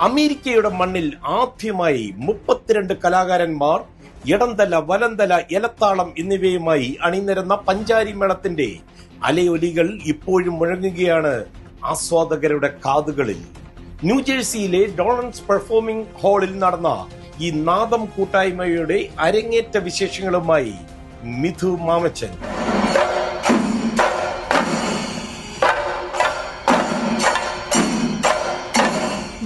അമേരിക്കയുടെ മണ്ണിൽ ആദ്യമായി മുപ്പത്തിരണ്ട് കലാകാരന്മാർ ഇടന്തല വലന്തല ഇലത്താളം എന്നിവയുമായി അണിനിരന്ന പഞ്ചാരി മേളത്തിന്റെ അലയൊലികൾ ഇപ്പോഴും മുഴങ്ങുകയാണ് ആസ്വാദകരുടെ കാതുകളിൽ. ന്യൂജേഴ്സിയിലെ ഡോളൻസ് പെർഫോമിംഗ് ഹാളിൽ നടന്ന ഈ നാദം കൂട്ടായ്മയുടെ അരങ്ങേറ്റ വിശേഷങ്ങളുമായി മിഥു മാമച്ചൻ.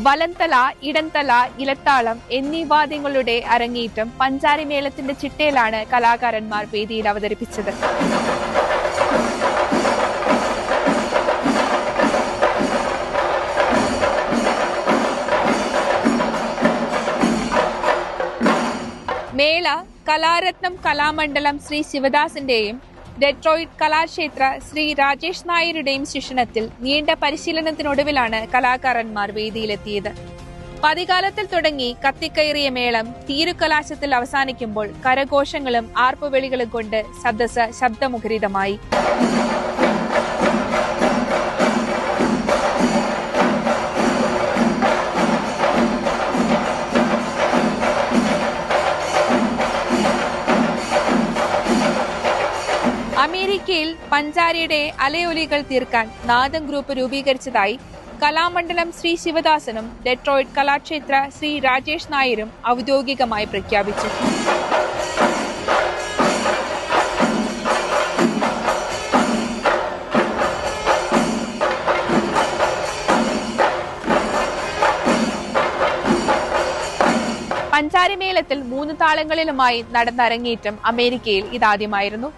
വലന്തല ഇടന്തല ഇലത്താളം എന്നീ വാദ്യങ്ങളുടെ അരങ്ങേറ്റം പഞ്ചാരി മേളത്തിന്റെ ചിട്ടയിലാണ് കലാകാരന്മാർ വേദിയിൽ അവതരിപ്പിച്ചത്. മേള കലാരത്നം കലാമണ്ഡലം ശ്രീ ശിവദാസിന്റെയും ഡെട്രോയിറ്റ് കലാക്ഷേത്ര ശ്രീ രാജേഷ് നായരുടെയും ശിക്ഷണത്തിൽ നീണ്ട പരിശീലനത്തിനൊടുവിലാണ് കലാകാരന്മാർ വേദിയിലെത്തിയത്. പതികാലത്തിൽ തുടങ്ങി കത്തിക്കയറിയ മേളം തീരുകലാശത്തിൽ അവസാനിക്കുമ്പോൾ കരഘോഷങ്ങളും ആർപ്പുവിളികളും കൊണ്ട് സദസ് ശബ്ദമുഖരിതമായി. അമേരിക്കയിൽ പഞ്ചാരിയുടെ അലയൊലികൾ തീർക്കാൻ നാദം ഗ്രൂപ്പ് രൂപീകരിച്ചതായി കലാമണ്ഡലം ശ്രീ ശിവദാസനും ഡെട്രോയിറ്റ് കലാക്ഷേത്ര ശ്രീ രാജേഷ് നായരും ഔദ്യോഗികമായി പ്രഖ്യാപിച്ചു. പഞ്ചാരിമേളത്തിൽ മൂന്ന് താളങ്ങളിലുമായി നടന്ന അരങ്ങേറ്റം അമേരിക്കയിൽ ഇതാദ്യമായിരുന്നു.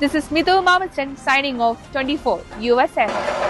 This is Mithu Marmisen signing off 24 USF.